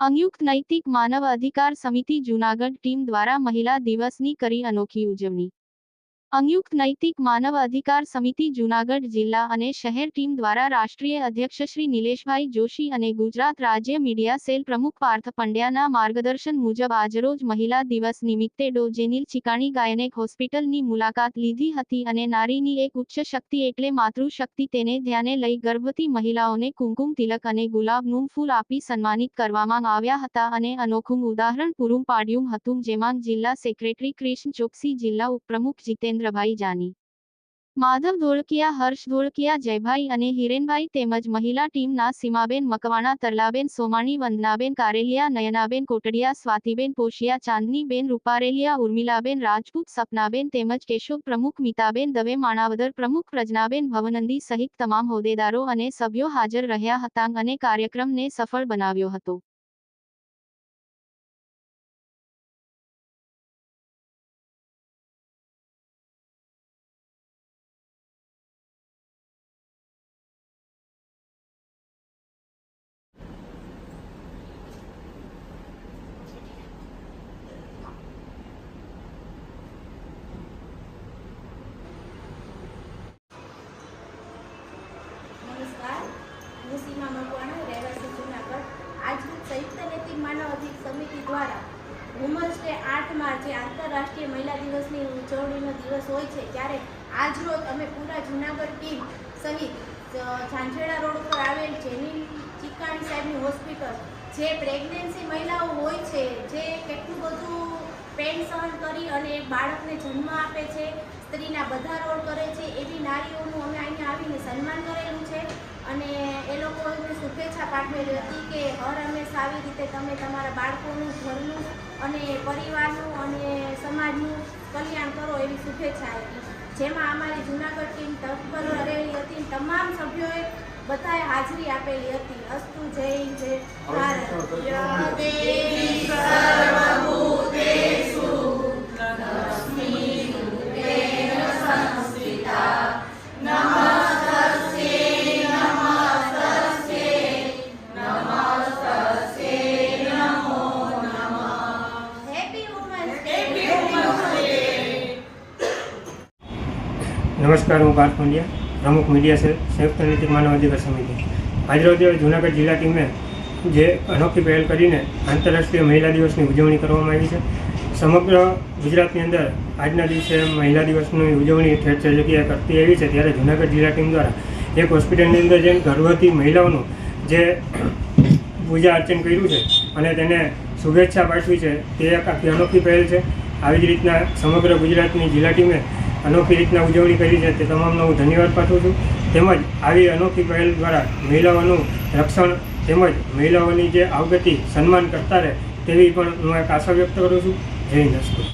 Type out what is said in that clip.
સંયુક્ત નૈતિક માનવ અધિકાર સમિતિ જૂનાગઢ ટીમ દ્વારા મહિલા દિવસની કરી અનોખી ઉજવણી. સંયુક્ત નૈતિક માનવ અધિકાર સમિતિ જૂનાગઢ જિલ્લા અને શહેર ટીમ દ્વારા રાષ્ટ્રીય અધ્યક્ષ શ્રી નિલેશભાઈ જોશી અને ગુજરાત રાજ્ય મીડિયા સેલ પ્રમુખ પાર્થ પંડ્યાના માર્ગદર્શન મુજબ આજરોજ મહિલા દિવસ નિમિત્તે ડો જેનિલ ચિકાણી ગાયનેક હોસ્પિટલની મુલાકાત લીધી હતી અને નારીની એક ઉચ્ચ શક્તિ એટલે માતૃશક્તિ તેને ધ્યાને લઈ ગર્ભવતી મહિલાઓને કુમકુમ, તિલક અને ગુલાબનું ફૂલ આપી સન્માનિત કરવામાં આવ્યા હતા અને અનોખું ઉદાહરણ પૂરું પાડ્યું હતું, જેમાં જિલ્લા સેક્રેટરી કૃષ્ણ ચોકસી, જિલ્લા ઉપપ્રમુખ જીતેન્દ્રભાઈ જાની. માધવ ધોળકિયા, હર્ષ ધોળકિયા, જયભાઈ અને હિરેનભાઈ તેમજ મહિલા ટીમના સીમાબેન મકવાણા, તરલાબેન સોમાણી, વંદનાબેન કારેલિયા, નયનાબેન કોટડિયા, સ્વાતિબેન પોશિયા, ચાંદનીબેન રૂપારેલિયા, ઉર્મિલાબેન રાજપૂત, સપનાબેન તેમજ કેશવ પ્રમુખ, મિતાબેન દવે, માણાવદર પ્રમુખ પ્રજ્ઞાબેન ભવનંદી સહિત તમામ હોદ્દેદારો અને સભ્યો હાજર રહ્યા હતા અને કાર્યક્રમને સફળ બનાવ્યો હતો નમસ્કાર હું સીમા મકવાણા રહેવાસી જુનાગઢ. આજરોજ સંયુક્ત નૈતિક માનવ અધિક સમિતિ દ્વારા વુમન્સ ડે આઠ માર્ચે આંતરરાષ્ટ્રીય મહિલા દિવસની ઉજવણીનો દિવસ હોય છે. ત્યારે આજરોજ અમે પૂરા જુનાગઢ ટીમ સહિત ઝાંઝેડા રોડ ઉપર આવેલ જેની ચિકાણી સાહેબની હોસ્પિટલ, જે પ્રેગ્નન્સી મહિલાઓ હોય છે, જે કેટલું બધું પેન સહન કરી અને બાળકને જન્મ આપે છે સ્ત્રીના બધા રોલ કરે છે એવી નારીઓનું અમે અહીંયા આવીને સન્માન કરેલું છે. અને એ લોકોને શુભેચ્છા પાઠવેલી હતી કે હર હંમેશા આવી રીતે તમે તમારા બાળકોનું ઘરનું અને પરિવારનું અને સમાજનું કલ્યાણ કરો એવી શુભેચ્છા આપી. જેમાં અમારી જૂનાગઢ ટીમ તત્પર રહેલી હતી. તમામ સભ્યોએ બધાએ હાજરી આપેલી હતી. અસ્તુ જય જય ભારત. નમસ્કાર, હું પાર્થ પંડ્યા, પ્રમુખ મીડિયા સંયુક્ત નૈતિક માનવ અધિકાર સમિતિ. આજરોજ જૂનાગઢ જિલ્લા ટીમે જે અનોખી પહેલ કરીને આંતરરાષ્ટ્રીય મહિલા દિવસની ઉજવણી કરવામાં આવી છે. સમગ્ર ગુજરાતની અંદર આજના દિવસે મહિલા દિવસની ઉજવણી ઠેર જગ્યાએ કરતી આવી છે. ત્યારે જૂનાગઢ જિલ્લા ટીમ દ્વારા એક હોસ્પિટલની અંદર જઈને ગર્ભવતી મહિલાઓનું જે પૂજા અર્ચન કર્યું છે અને તેને શુભેચ્છા પાઠવી છે, તે એક આખી અનોખી પહેલ છે. આવી જ રીતના સમગ્ર ગુજરાતની જિલ્લા ટીમે અનોખી રીતના ઉજવણી કરી છે. તે તમામનો હું ધન્યવાદ પાઠવું છું. તેમજ આવી અનોખી પહેલ દ્વારા મહિલાઓનું રક્ષણ તેમજ મહિલાઓની જે અવગતિ, સન્માન કરતા રહે, તેવી પણ હું એક આશા વ્યક્ત કરું છું. જય હિન્દ.